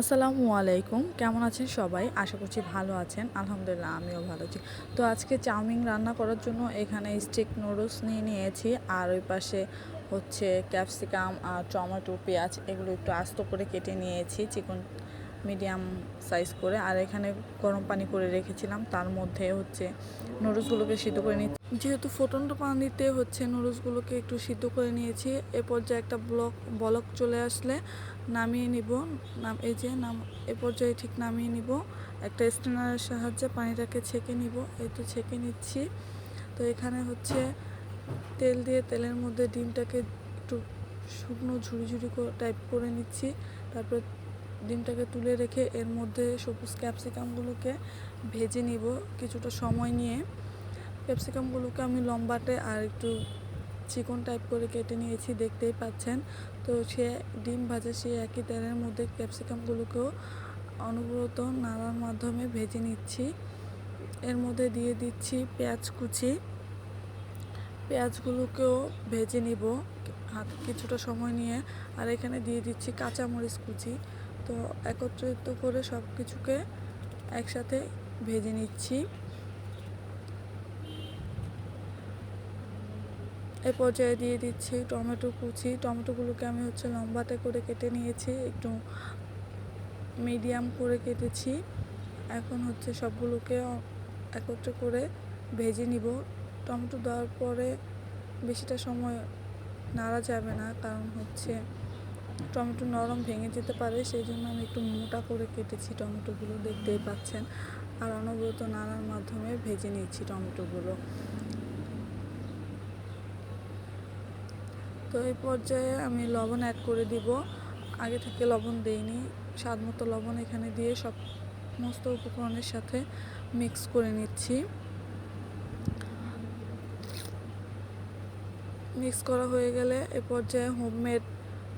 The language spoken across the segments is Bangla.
আসসালামু আলাইকুম। কেমন আছেন সবাই? আশা করছি ভালো আছেন। আলহামদুলিল্লাহ, আমিও ভালো আছি। তো আজকে চাউমিন রান্না করার জন্য এখানে স্টিক নুডলস নিয়ে নিয়েছি। আর ওই পাশে হচ্ছে ক্যাপসিকাম আর টমেটো, পেঁয়াজ এগুলো একটু আস্ত করে কেটে নিয়েছি চিকন মিডিয়াম সাইজ করে। আর এখানে গরম পানি করে রেখেছিলাম। তার মধ্যে হচ্ছে নুডলসগুলোকে সিদ্ধ করে নিচ্ছি। যেহেতু ফোটন্ত পানিতে হচ্ছে নুডলসগুলোকে একটু সিদ্ধ করে নিয়েছি। এ পর্যায়ে একটা ব্লক বলক চলে আসলে নামিয়ে নিব। নাম, এই যে নাম, এ পর্যায়ে ঠিক নামিয়ে নিব। একটা স্টেনারের সাহায্যে পানিটাকে ছেঁকে নিব। তো ছেঁকে নিচ্ছি। তো এখানে হচ্ছে তেল দিয়ে তেলের মধ্যে ডিমটাকে একটু শুকনো ঝুড়ি ঝুড়ি টাইপ করে নিচ্ছি। তারপর ডিমটাকে তুলে রেখে এর মধ্যে সবুজ ক্যাপসিকামগুলোকে ভেজে নিব কিছুটা সময় নিয়ে। ক্যাপসিকামগুলোকে আমি লম্বাটে আর একটু চিকন টাইপ করে কেটে নিয়েছি, দেখতেই পাচ্ছেন। তো সে ডিম ভাজা সেই একই তেলের মধ্যে ক্যাপসিকামগুলোকেও অনবরত নাড়ার মাধ্যমে ভেজে নিচ্ছি। এর মধ্যে দিয়ে দিচ্ছি পেঁয়াজ কুচি। পেঁয়াজগুলোকেও ভেজে নিব হাত, কিছুটা সময় নিয়ে। আর এখানে দিয়ে দিচ্ছি কাঁচামরিচ কুচি। তো একত্রিত করে সব কিছুকে একসাথে ভেজে নিচ্ছি। এ পর্যায়ে দিয়ে দিচ্ছি টমেটো কুচি। টমেটোগুলোকে আমি হচ্ছে লম্বাতে করে কেটে নিয়েছি, একটু মিডিয়াম করে কেটেছি। এখন হচ্ছে সবগুলোকে একত্রে করে ভেজে নিব। টমেটো দেওয়ার পরে বেশিটা সময় নাড়া যাবে না, কারণ হচ্ছে টমেটো নরম ভেঙে যেতে পারে সেই জন্য আমি একটু মোটা করে কেটেছি টমেটোগুলো, দেখতেই পাচ্ছেন। আর অনবরত নাড়ার মাধ্যমে ভেজে নিয়েছি টমেটোগুলো। তো এই পর্যায়ে আমি লবণ অ্যাড করে দিব। আগে থেকে লবণ দেইনি। স্বাদ মতো লবণ এখানে দিয়ে সব সমস্ত উপকরণের সাথে মিক্স করে নিচ্ছি। মিক্স করা হয়ে গেলে এ পর্যায়ে হোমমেড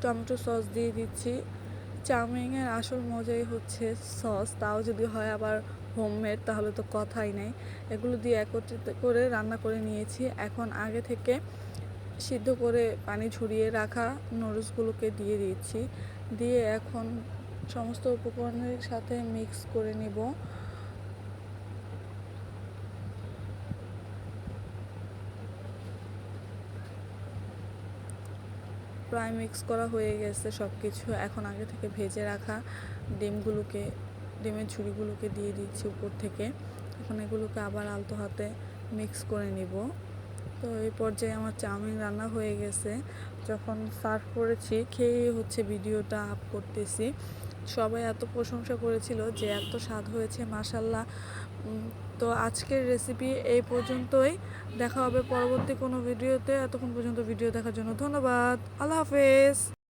টমেটো সস দিয়ে দিচ্ছি। চাউমিনের আসল মজাই হচ্ছে সস তাও যদি হয় আবার হোমমেড তাহলে তো কথাই নেই। এগুলো দিয়ে একত্রিত করে রান্না করে নিয়েছি। এখন আগে থেকে সিদ্ধ করে পানি ঝরিয়ে রাখা নুডলসগুলোকে দিয়ে দিচ্ছি। দিয়ে এখন সমস্ত উপকরণের সাথে মিক্স করে নিব। প্রায় মিক্স করা হয়ে গেছে সব কিছু এখন আগে থেকে ভেজে রাখা ডিমগুলোকে, ডিমের ঝুড়িগুলোকে দিয়ে দিচ্ছি উপর থেকে। এখন এগুলোকে আবার আলতো হাতে মিক্স করে নিব। তো এই পর্যায়ে আমার চাউমিন রান্না হয়ে গেছে। যখন সার্ভ করেছি খেয়ে হচ্ছে ভিডিওটা আপ করতেছি। সবাই এত প্রশংসা করেছিল যে এত স্বাদ হয়েছে মাসাল্লাহ তো আজকের রেসিপি এই পর্যন্তই। দেখা হবে পরবর্তী কোনো ভিডিওতে। এতক্ষণ পর্যন্ত ভিডিও দেখার জন্য ধন্যবাদ। আল্লাহ হাফেজ।